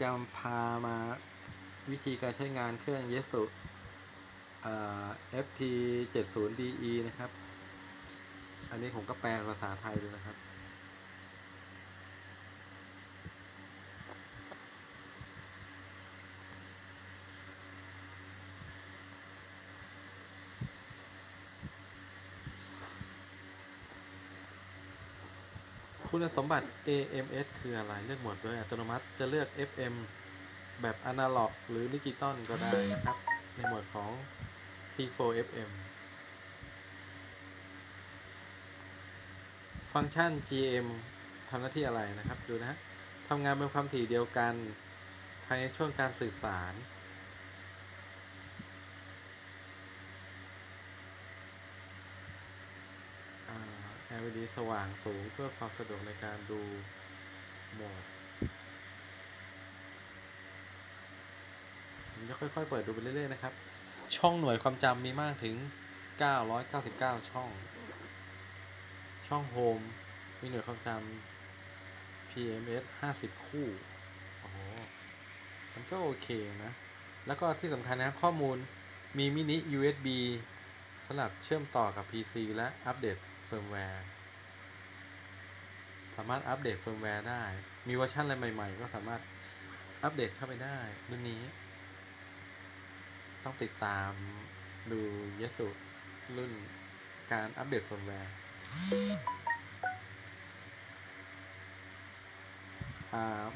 จะพามาวิธีการใช้งานเครื่อง Yesu อ่า FT 70 DE นะครับ อันนี้ผมก็แปลภาษาไทยดูนะครับ คุณสมบัติ AMS คืออะไร เลือกหมดโดยอัตโนมัติ จะเลือก FM แบบอนาล็อก หรือดิจิตอลก็ได้นะครับ ในหมวดของ C4 FM ฟังก์ชัน GM ทำหน้าที่อะไรนะครับ ดูนะฮะทำงานเป็นความถี่เดียวกัน ภายในช่วงการสื่อสาร LED สว่างสูงเพื่อความสะดวกในการดูโหมดผมจะค่อยๆ เปิดดูไปเรื่อยๆนะครับ ช่องหน่วยความจำมีมากถึง 999 ช่อง ช่องโฮมมีหน่วยความจำ PMS 50 คู่ โอ้โห มันก็โอเคนะ แล้วก็ที่สำคัญนะข้อมูลมีมินิ USB สำหรับเชื่อมต่อกับ PC และอัปเดตเฟิร์มแวร์ สามารถอัปเดตเฟิร์มแวร์ได้ มีเวอร์ชันอะไรใหม่ๆ ก็สามารถอัปเดตเข้าไปได้รุ่นนี้ ต้องติดตามดูเยสุรุ่นการอัปเดตเฟิร์มแวร์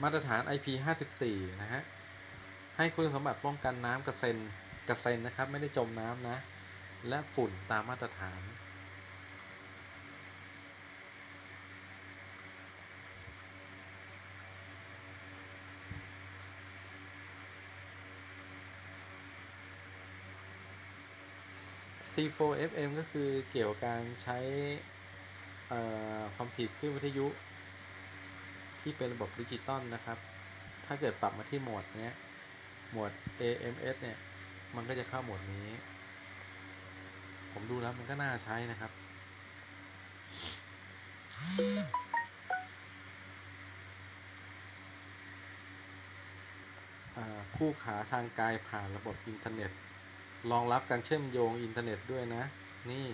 มาตรฐาน IP 54 นะฮะ ให้คุณสมบัติป้องกันน้ำกระเซ็นกระเซ็นนะครับ ไม่ได้จมน้ำนะ และฝุ่นตามมาตรฐาน C4FM ก็คือเกี่ยวกับการใช้ความถี่คลื่นวิทยุ ที่เป็นระบบดิจิตอลนะครับ ถ้าเกิดปรับมาที่โหมดเนี้ย โหมด AMS เนี่ย มันก็จะเข้าโหมดนี้ ผมดูแล้วมันก็น่าใช้นะครับ คู่ขาทางไกลผ่านระบบอินเทอร์เน็ต รองรับการเชื่อมโยงอินเทอร์เน็ตด้วยนะ นี่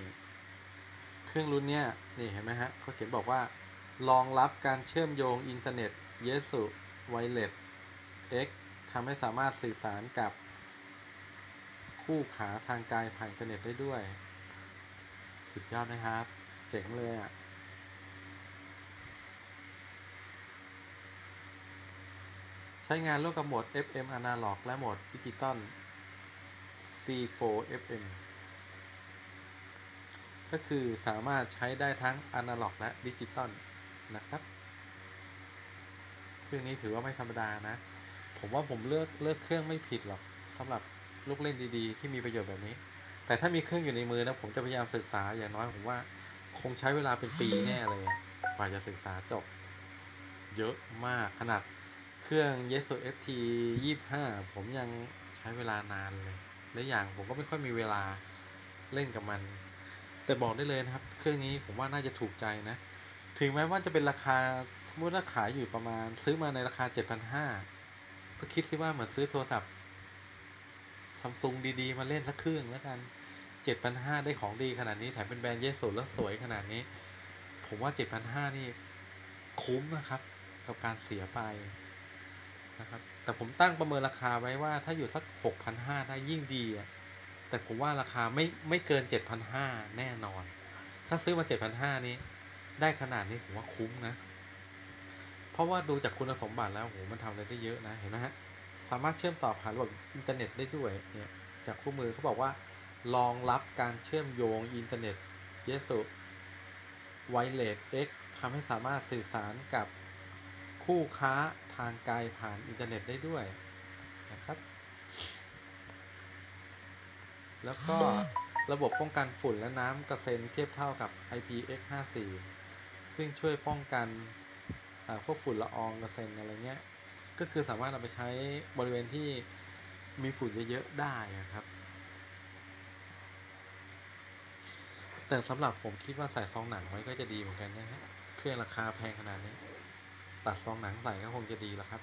เครื่องรุ่นเนี้ยนี่เห็นไหมฮะเขาเขียนบอกว่ารองรับการเชื่อมโยงอินเทอร์เน็ต Yesu Wireless X ทำให้สามารถสื่อสารกับ คู่ขาทางไกลผ่านอินเทอร์เน็ตได้ด้วย สุดยอดนะครับ เจ๋งเลยอะ่ะใช้งานร่วมกับโหมด FM Analog และโหมดดิจิตอล C4FM ก็คือสามารถใช้ได้ทั้งอนาล็อกและดิจิตอลนะครับเครื่องนี้ถือว่าไม่ธรรมดานะ ผมว่าผมเลือกเลือกเครื่องไม่ผิดหรอกสำหรับลูกเล่นดีๆ ที่มีประโยชน์แบบนี้ แต่ถ้ามีเครื่องอยู่ในมือนะผมจะพยายามศึกษาอย่างน้อยผมว่าคงใช้เวลาเป็นปีแน่เลยกว่าจะศึกษาจบ เยอะมากขนาดเครื่อง Yeso FT 25 ผมยังใช้เวลานานเลย และอย่างผมก็ไม่ค่อยมีเวลาเล่นกับมัน แต่บอกได้เลยนะครับ เครื่องนี้ผมว่าน่าจะถูกใจนะ ถึงแม้ว่าจะเป็นราคาสมมติว่าขายอยู่ประมาณ ซื้อมาในราคา 7,500ก็คิดสิว่าเหมือนซื้อโทรศัพท์ซัมซุงดีๆ มาเล่นสักเครื่องแล้วกัน7,500 ได้ของดีขนาดนี้แถมเป็นแบรนด์เยสุแล้วสวยขนาดนี้ ผมว่า 7,500 นี่คุ้มนะครับ กับการเสียไป นะครับ แต่ผมตั้งประเมินราคาไว้ว่าถ้าอยู่สัก 6,500 ได้ยิ่งดี แต่ผมว่าราคาไม่ไม่เกิน 7,500 แน่นอน ถ้าซื้อมา 7,500 นี้ ได้ขนาดนี้ผมว่าคุ้มนะ เพราะว่าดูจากคุณสมบัติแล้วโหมันทำอะไรได้เยอะนะ เห็นไหมฮะ สามารถเชื่อมต่อผ่านระบบอินเทอร์เน็ตได้ด้วย เนี่ย จากคู่มือเขาบอกว่า รองรับการเชื่อมโยงอินเทอร์เน็ต Yesu Wireless X ทำให้สามารถสื่อสารกับ คู่ค้าทางไกลผ่านอินเทอร์เน็ตได้ด้วยนะครับ แล้วก็ระบบป้องกันฝุ่นและน้ำกระเซ็นเทียบเท่ากับ IPX54 ซึ่งช่วยป้องกันพวกฝุ่นละอองกระเซ็นอะไรเงี้ย ก็คือสามารถเอาไปใช้บริเวณที่มีฝุ่นเยอะๆได้อะครับ แต่สำหรับผมคิดว่าใส่ซองหนังไว้ก็จะดีเหมือนกันนะฮะเครื่องราคาแพงขนาดนี้ ตัดซองหนังใส่ก็คงจะดีแล้วครับ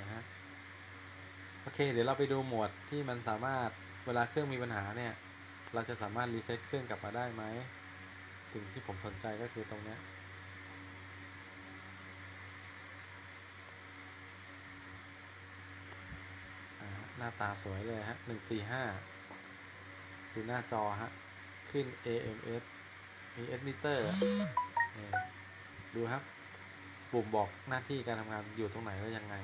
นะฮะโอเค เดี๋ยวเราไปดูโหมดที่มันสามารถเวลาเครื่องมีปัญหาเนี่ย เราจะสามารถรีเซ็ตเครื่องกลับมาได้ไหมสิ่งที่ผมสนใจก็คือตรงเนี้ยหน้าตาสวยเลยฮะหนึ่งสี่ห้าดูหน้าจอฮะ ขึ้น AMS มี S meter อะนี่ ดูครับ ปุ่มบอกหน้าที่การทำงานอยู่ตรงไหนแล้วยังไง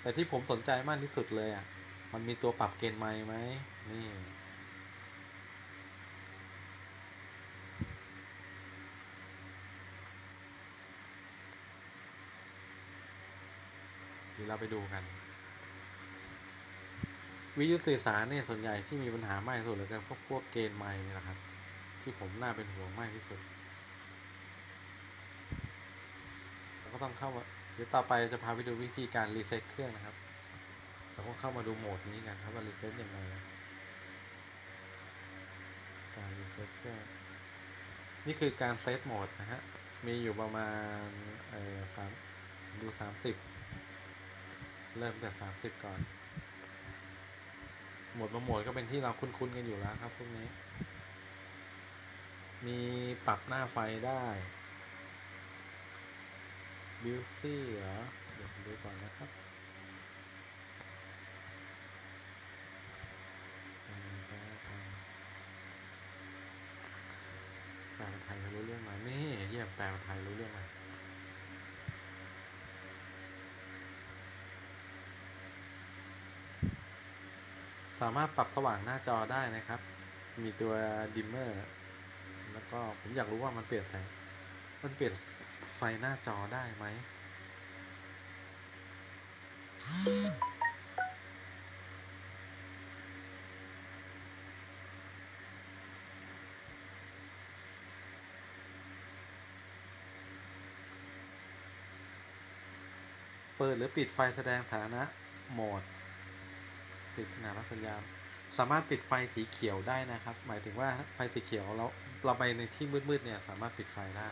แต่ที่ผมสนใจมากที่สุดเลยอะ มันมีตัวปรับเกณฑ์ไมค์ไหมนี่เดี๋ยวเราไปดูกัน วิทยุสื่อสารเนี่ยส่วนใหญ่ที่มีปัญหามากที่สุดเลยก็พวกพวกเกณฑ์ไมค์นี่แหละครับ ที่ผมน่าเป็นห่วงมากที่สุดเราก็ต้องเข้ามาเดี๋ยวต่อไปจะพาไปดูวิธีการรีเซ็ตเครื่องนะครับเราก็เข้ามาดูโหมดนี้กันครับว่ารีเซ็ตยังไงการรีเซ็ตเครื่องนี่คือการเซตโหมดนะฮะมีอยู่ประมาณเออสามดูสามสิบเริ่มจากสามสิบก่อนโหมดบางโหมดก็เป็นที่เราคุ้นๆกันอยู่แล้วครับพวกนี้ มีปรับหน้าไฟได้บิวซี่เหรอ เดี๋ยวผมดูก่อนนะครับ แปลไทยเป็นไทยรู้เรื่องไหมนี่เยี่ยมแปลไทยรู้เรื่องไหมสามารถปรับสว่างหน้าจอได้นะครับ มีตัวดิมเมอร์ แล้วก็ผมอยากรู้ว่ามันเปลี่ยนแสง มันเปลี่ยนไฟหน้าจอได้ไหม เปิดหรือปิดไฟแสดงสถานะโหมด ปิดขนาดรับสัญญาณสามารถปิดไฟสีเขียวได้นะครับ หมายถึงว่าไฟสีเขียวเรา เราไปในที่มืดๆเนี่ย สามารถปิดไฟได้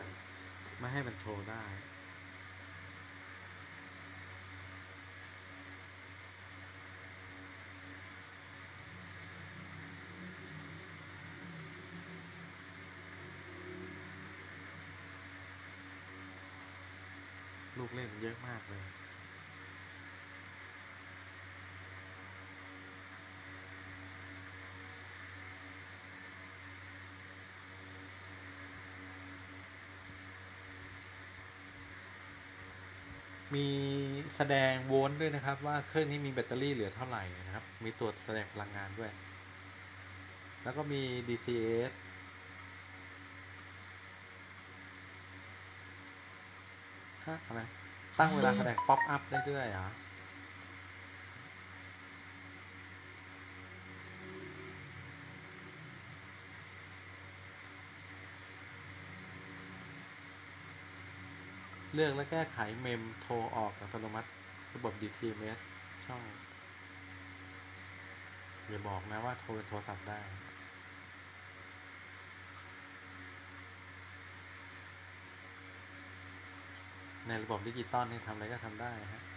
ไม่ให้มันโชว์ได้ ลูกเล่นเยอะมากเลย มีแสดงโวลต์ด้วยนะครับ ว่าเครื่องนี้มีแบตเตอรี่เหลือเท่าไหร่นะครับ มีตัวแสดงพลังงานด้วย แล้วก็มี DCS ฮะอะไรตั้งเวลาแสดงป๊อปอัพได้ด้วยเหรอ เลือกและแก้ไขเมมโทรออกอัตโนมัติระบบ DTMS ช่อง อย่าบอกนะว่าโทรเป็นโทรศัพท์ได้ในระบบดิจิตอลนี่ทำอะไรก็ทำได้ฮะ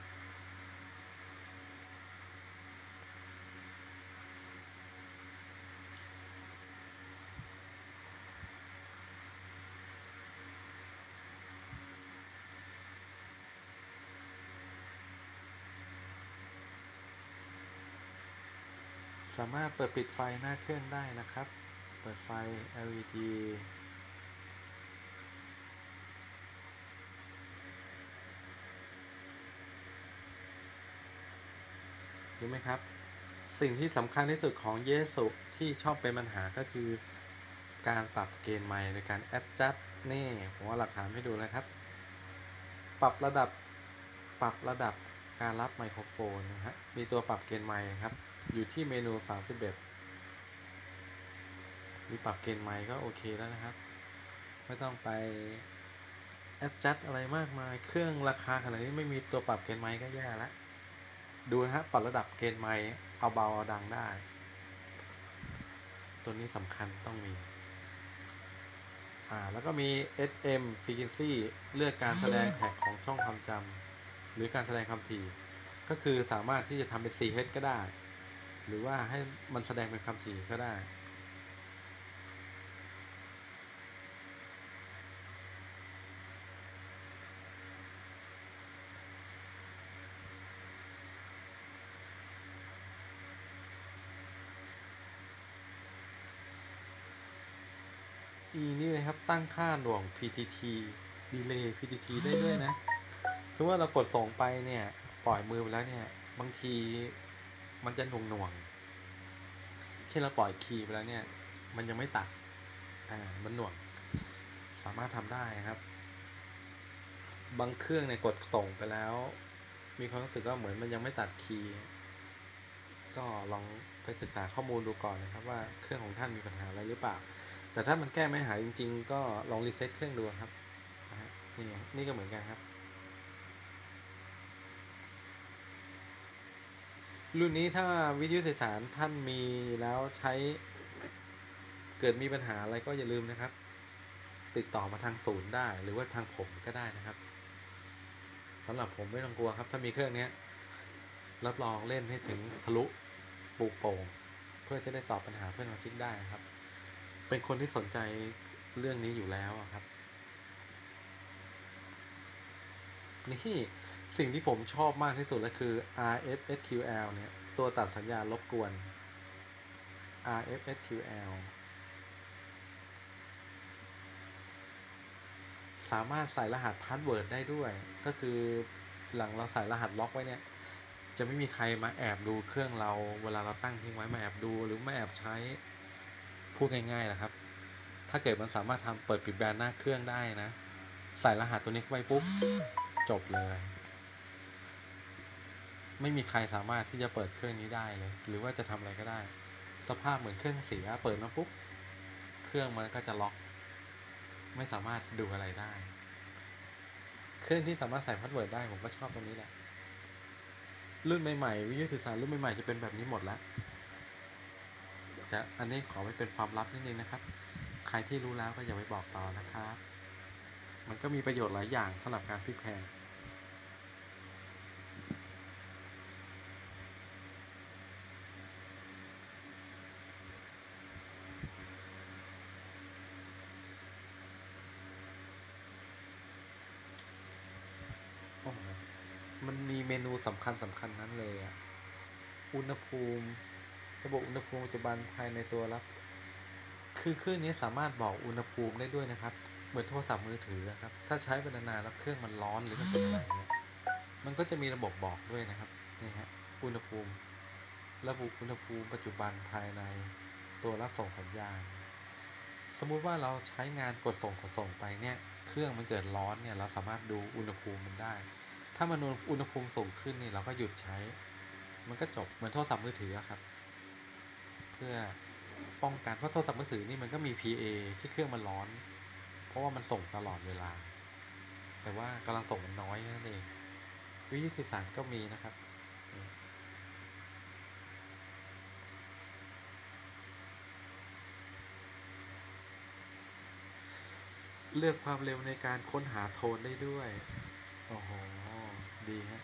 สามารถเปิดปิดไฟหน้าเครื่องได้นะครับ เปิดไฟ LED รู้ไหมครับ สิ่งที่สำคัญที่สุดของเยสุที่ชอบเป็นปัญหาก็คือ การปรับเกณฑ์ไมค์ในการ adjust นี่ผมว่าหลักฐานให้ดูนะครับ ปรับระดับปรับระดับการรับไมโครโฟนนะฮะมีตัวปรับเกณฑ์ไมค์ครับ อยู่ที่เมนู31มีปรับเกณฑ์ไมค์ก็โอเคแล้วนะครับ ไม่ต้องไป adjust อะไรมากมาย เครื่องราคาขนาดนี้ไม่มีตัวปรับเกณฑ์ไมค์ก็แย่แล้วดูนะฮะปรับระดับเกณฑ์ไมค์เอาเบาเอาดังได้ ตัวนี้สำคัญต้องมี อ่า แล้วก็มี SM frequency เลือกการแสดงแท็กของช่องความจำหรือการแสดงคำถี่ ก็คือสามารถที่จะทำเป็น 4H ก็ได้ หรือว่าให้มันแสดงเป็นคำถี่ก็ได้ E นี่เลยครับตั้งค่าหน่วง PTT delay PTT ได้ด้วยนะสมมติว่าเรากดส่งไปเนี่ย ปล่อยมือไปแล้วเนี่ย บางที มันจะหน่วงหน่วงๆเช่นเราปล่อยคีย์ไปแล้วเนี่ย มันยังไม่ตัด อ่า มันหน่วง สามารถทำได้ครับ บางเครื่องเนี่ยกดส่งไปแล้ว มีความรู้สึกว่าเหมือนมันยังไม่ตัดคีย์ ก็ลองไปศึกษาข้อมูลดูก่อนนะครับ ว่าเครื่องของท่านมีปัญหาอะไรหรือเปล่า แต่ถ้ามันแก้ไม่หายจริง ๆ ก็ลองรีเซ็ตเครื่องดูครับนี่นี่ก็เหมือนกันครับ รุ่นนี้ถ้าวิทยุสื่อสารท่านมีแล้วใช้เกิดมีปัญหาอะไรก็อย่าลืมนะครับ ติดต่อมาทางศูนย์ได้ หรือว่าทางผมก็ได้นะครับสำหรับผมไม่ต้องกลัวครับ ถ้ามีเครื่องนี้รับรองเล่นให้ถึงทะลุปูกโป่งเพื่อจะได้ตอบปัญหาเพื่อนสมาชิกได้ครับ เป็นคนที่สนใจเรื่องนี้อยู่แล้วครับนี่ สิ่งที่ผมชอบมากที่สุดก็คือ RFSQL เนี่ย ตัวตัดสัญญาณรบกวน RFSQL สามารถใส่รหัสพาสเวิร์ดได้ด้วย ก็คือหลังเราใส่รหัสล็อกไว้เนี่ย จะไม่มีใครมาแอบดูเครื่องเราเวลาเราตั้งทิ้งไว้มาแอบดูหรือมาแอบใช้ พูดง่ายๆนะครับ ถ้าเกิดมันสามารถทำเปิดปิดแบรนด์หน้าเครื่องได้นะ ใส่รหัสตัวนี้เข้าไปปุ๊บ จบเลย ไม่มีใครสามารถที่จะเปิดเครื่องนี้ได้เลย หรือว่าจะทำอะไรก็ได้ สภาพเหมือนเครื่องเสียเปิดมาปุ๊บเครื่องมันก็จะล็อก ไม่สามารถดูอะไรได้ เครื่องที่สามารถใส่พาสเวิร์ดได้ผมก็ชอบตรงนี้แหละ รุ่นใหม่ๆวิทยุสื่อสารรุ่นใหม่ๆจะเป็นแบบนี้หมดแล้วแต่อันนี้ขอไว้เป็นความลับนิดนึงนะครับ ใครที่รู้แล้วก็อย่าไปบอกต่อนะครับ มันก็มีประโยชน์หลายอย่างสำหรับการพลิกแพงโอ้โหมันมีเมนู สำคัญสำคัญนั้นเลยอะอุณหภูมิ ระบบอุณหภูมิปัจจุบันภายในตัวรับ คือเครื่องนี้สามารถบอกอุณหภูมิได้ด้วยนะครับ เหมือนโทรศัพท์มือถืออะครับ ถ้าใช้ไปนานๆแล้วเครื่องมันร้อนหรือมันเป็นอะไรมันก็จะมีระบบบอกด้วยนะครับนี่ฮะอุณหภูมิ ระบุอุณหภูมิปัจจุบันภายในตัวรับส่งสัญญาณ สมมุติว่าเราใช้งานกดส่งกดส่งไปเนี่ย เครื่องมันเกิดร้อนเนี่ยเราสามารถดูอุณหภูมิมันได้ ถ้ามันอุณหภูมิสูงขึ้นนี่เราก็หยุดใช้ มันก็จบเหมือนโทรศัพท์มือถือครับ เพื่อป้องกันเพราะโทรศัพท์มือถือนี่มันก็มี PA ที่เครื่องมันร้อน เพราะว่ามันส่งตลอดเวลา แต่ว่ากำลังส่งมันน้อยนั่นเองวิทยุสื่อสารก็มีนะครับเลือกความเร็วในการค้นหาโทนได้ด้วย โอ้โห ดีฮะ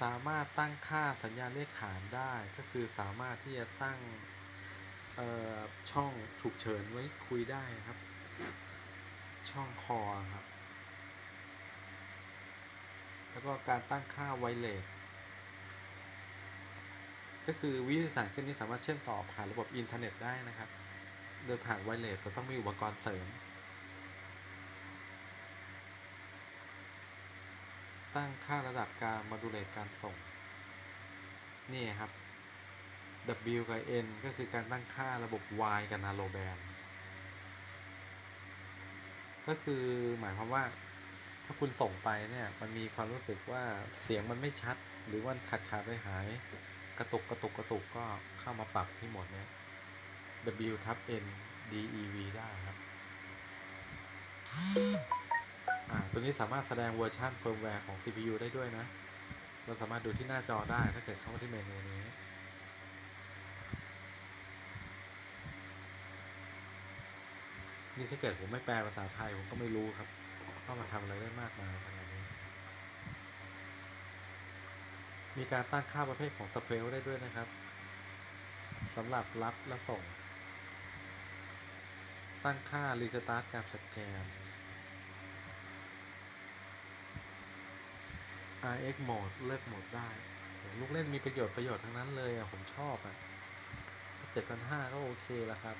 สามารถตั้งค่าสัญญาณเลขขานได้ก็คือสามารถที่จะตั้งช่องฉุกเฉินไว้คุยได้ครับ ช่องคอครับ แล้วก็การตั้งค่าไวเลสก็คือวิทยุสื่อสารเครื่องนี้สามารถเชื่อมต่อผ่านระบบอินเทอร์เน็ตได้นะครับ โดยผ่านไวเลสแต่ต้องมีอุปกรณ์เสริม ตั้งค่าระดับการมาดูเลตการส่ง นี่ครับ W กับ N ก็คือการตั้งค่าระบบ Y กับ Narrow Band ก็คือหมายความว่า ถ้าคุณส่งไปเนี่ย มันมีความรู้สึกว่าเสียงมันไม่ชัด หรือว่าขาดขาดไปหาย กระตุกกระตุกกระตุกก็เข้ามาปรับที่หมดเนี้ย W ทับ N DEV ได้ครับ อ่า ตัวนี้สามารถแสดงเวอร์ชันเฟิร์มแวร์ของ CPU ได้ด้วยนะ เราสามารถดูที่หน้าจอได้ถ้าเกิดเข้ามาที่เมนูนี้นี่ถ้าเกิดผมไม่แปลภาษาไทยผมก็ไม่รู้ครับามันทำอะไรได้มากมายขนาดนี้ มีการตั้งค่าประเภทของสเปลได้ด้วยนะครับสำหรับรับและส่ง ตั้งค่ารีสตาร์ทการสแกน RX mode เลิกโหมดได้ลูกเล่นมีประโยชน์ประโยชน์ทั้งนั้นเลยอะ ผมชอบอะเจ็ดพันห้าก็โอเคแล้วครับ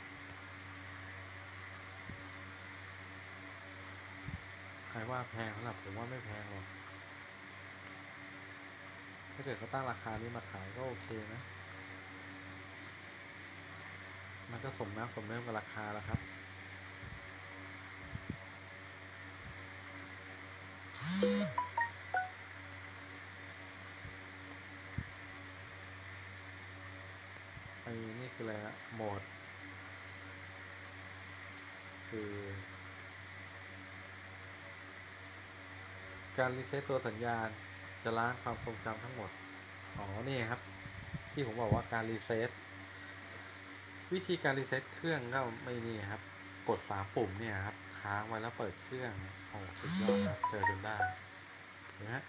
ใครว่าแพงสำหรับผมว่าไม่แพงหรอก ถ้าเกิดเขาตั้งราคานี้มาขายก็โอเคนะ มันก็สมน้ำสมเนื้อกับราคาแล้วครับไอ้นี่คืออะไรฮะโหมด คือ การรีเซ็ตตัวสัญญาณจะล้างความทรงจำทั้งหมด อ๋อ นี่ครับ ที่ผมบอกว่าการรีเซ็ตวิธีการรีเซ็ตเครื่องก็ไม่นี่ครับ กดสามปุ่มเนี่ยครับ ค้างไว้แล้วเปิดเครื่อง โอ้สุดยอดครับ เจอจนได้เห็นไหมฮะ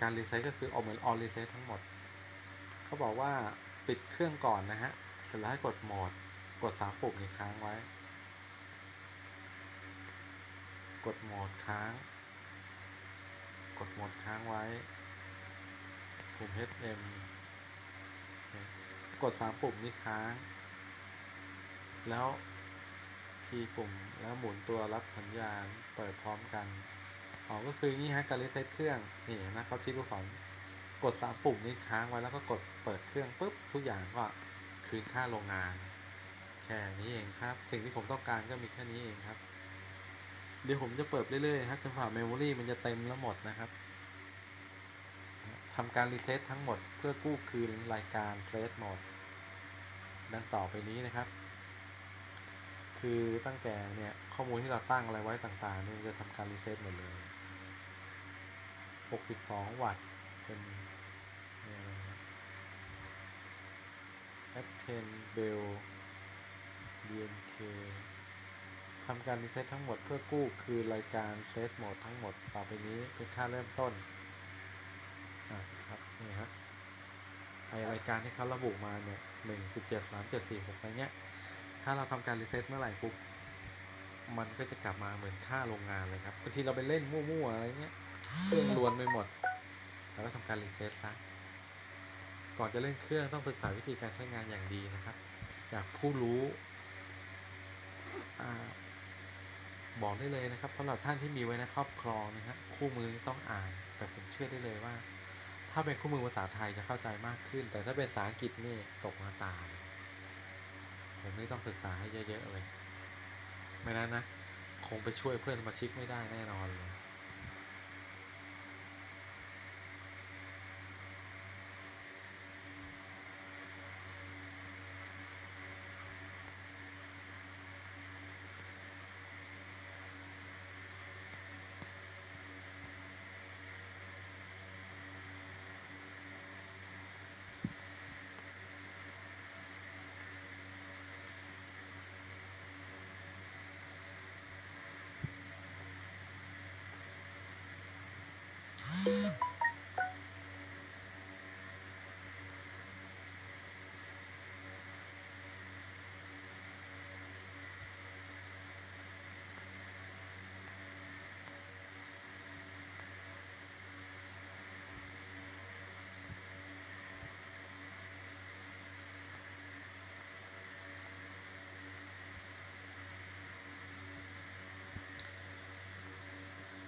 การรีเซ็ตก็คือเอาเหมือนออนรีเซ็ตทั้งหมด เขาบอกว่าปิดเครื่องก่อนนะฮะ เสร็จแล้วให้กดโหมด กดสามปุ่มนี้ค้างไว้ กดโหมดค้าง ดหมดค้างไว้ปุ่ม HM กดสามปุ่มนี้ค้าง แล้วคีย์ปุ่มแล้วหมุนตัวรับสัญญาณเปิดพร้อมกันอ๋อก็คือนี่ฮะการรีเซ็ตเครื่องนี่นไหมเขาชี้ลูกศรกดสามปุ่มนี้ค้างไว้แล้วก็กดเปิดเครื่องปุ๊บทุกอย่างก็คืนค่าโรงงาน แค่นี้เองครับ สิ่งที่ผมต้องการก็มีแค่นี้เองครับ เดี๋ยวผมจะเปิดเรื่อยๆครับจนกว่าเมมโมรีมันจะเต็มแล้วหมดนะครับทำการรีเซ็ตทั้งหมดเพื่อกู้คืนรายการเซตหมดดังต่อไปนี้นะครับ คือตั้งแต่เนี่ยข้อมูลที่เราตั้งอะไรไว้ต่างๆเนี่ยจะทำการรีเซ็ตหมดเลย 62 วัตต์เป็นเนี่ยอะไรนะ F10 Bell DNK ทำการรีเซ็ตทั้งหมดเพื่อกู้คืนรายการเซตโหมดทั้งหมดต่อไปนี้เป็นค่าเริ่มต้นอะครับนี่ฮะไอรายการที่เขาระบุมาเนี่ยหนึ่งสิบเจ็ดสามเจ็ดสี่หกอะไรเงี้ย ถ้าเราทำการรีเซ็ตเมื่อไหร่ปุ๊บมันก็จะกลับมาเหมือนค่าโรงงานเลยครับบางทีเราไปเล่นมั่วๆอะไรเงี้ยเครื่องรวนไปหมด แล้วก็ทำการรีเซ็ตซะก่อนจะเล่นเครื่องต้องศึกษาวิธีการใช้งานอย่างดีนะครับ จากผู้รู้อ่า บอกได้เลยนะครับสำหรับท่านที่มีไว้ในครอบครองนะฮะคู่มือต้องอ่าน แต่ผมเชื่อได้เลยว่า ถ้าเป็นคู่มือภาษาไทยจะเข้าใจมากขึ้น แต่ถ้าเป็นภาษาอังกฤษนี่ตกมาตายผมนี่ต้องศึกษาให้เยอะๆเลย ไม่นั้นนะ คงไปช่วยเพื่อนสมาชิกไม่ได้แน่นอนเลย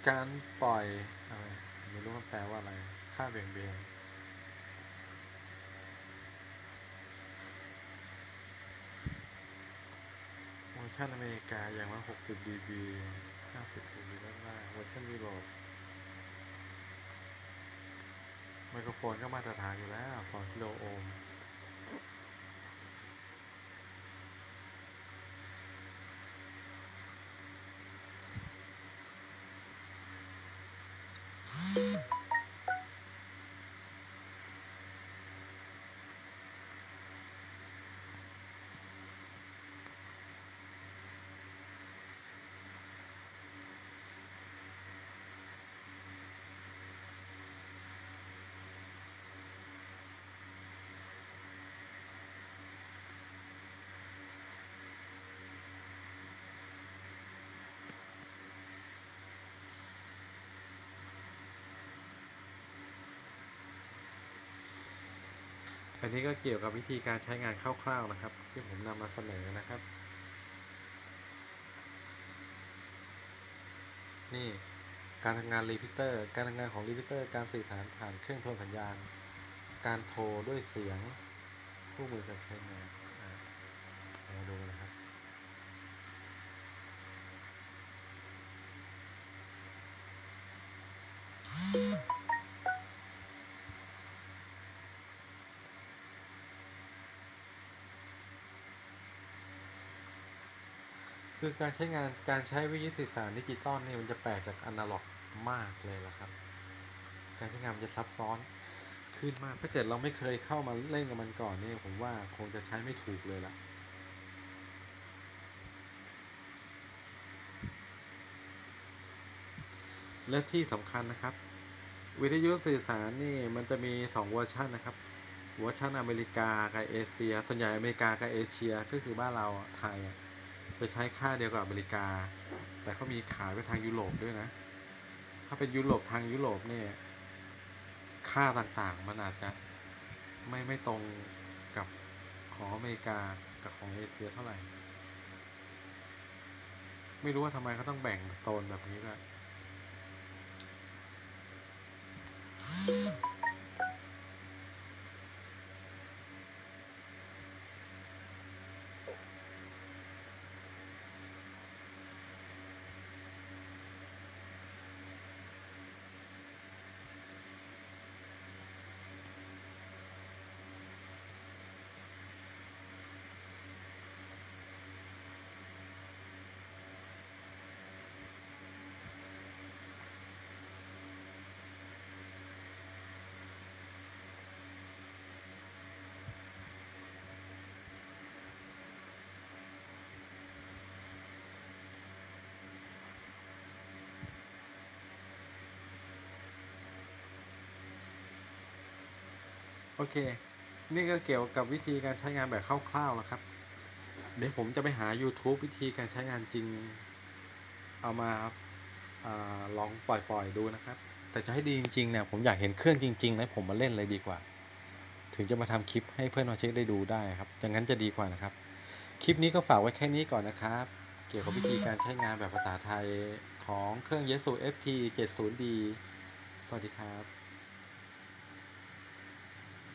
การปล่อย รู้ว่าแปลว่าอะไร ค่าเบี่ยงเบนเวอร์ชันอเมริกาอย่างละ60 dB 50 dB ด้านล่างเวอร์ชันยุโรปไมโครโฟนก็มาตรฐานอยู่แล้ว2กิโลโอห์ม Thank you. อันนี้ก็เกี่ยวกับวิธีการใช้งานคร่าวๆนะครับ ที่ผมนำมาเสนอนะครับ นี่การทำงานรีพิเตอร์ การทำงานของรีพิเตอร์ การสื่อสารผ่านเครื่องโทรสัญญาณ การโทรด้วยเสียงคู่มือการใช้งานอะมาดูนะ คือการใช้งานการใช้วิทยุสื่อสารดิจิตอลเนี่ยมันจะแปลกจากอนาล็อกมากเลยละครับ การใช้งานมันจะซับซ้อนขึ้นมากถ้าเกิดเราไม่เคยเข้ามาเล่นกับมันก่อนเนี่ยผมว่าคงจะใช้ไม่ถูกเลยล่ะและที่สำคัญนะครับ วิทยุสื่อสารนี่มันจะมี2เวอร์ชันนะครับเวอร์ชันอเมริกากับเอเชีย ส่วนใหญ่อเมริกากับเอเชียก็คือบ้านเราไทยอะ จะใช้ค่าเดียวกับอเมริกา แต่เขามีขายไปทางยุโรปด้วยนะ ถ้าเป็นยุโรปทางยุโรปเนี่ย ค่าต่างๆ มันอาจจะไม่ไม่ตรงกับของอเมริกากับของเอเชียเท่าไหร่ ไม่รู้ว่าทำไมเขาต้องแบ่งโซนแบบนี้ด้วย โอเค นี่ก็เกี่ยวกับวิธีการใช้งานแบบคร่าวๆแล้วครับ เดี๋ยวผมจะไปหา YouTube วิธีการใช้งานจริง เอามาอาลองปล่อยๆดูนะครับ แต่จะให้ดีจริงๆเนี่ยผมอยากเห็นเครื่องจริงๆแล้วผมมาเล่นเลยดีกว่า ถึงจะมาทำคลิปให้เพื่อนมาเช็คได้ดูได้ครับอย่างนั้นจะดีกว่านะครับ คลิปนี้ก็ฝากไว้แค่นี้ก่อนนะครับ เกี่ยวกับวิธีการใช้งานแบบภาษาไทยของเครื่อง Yesu FT 70D สวัสดีครับ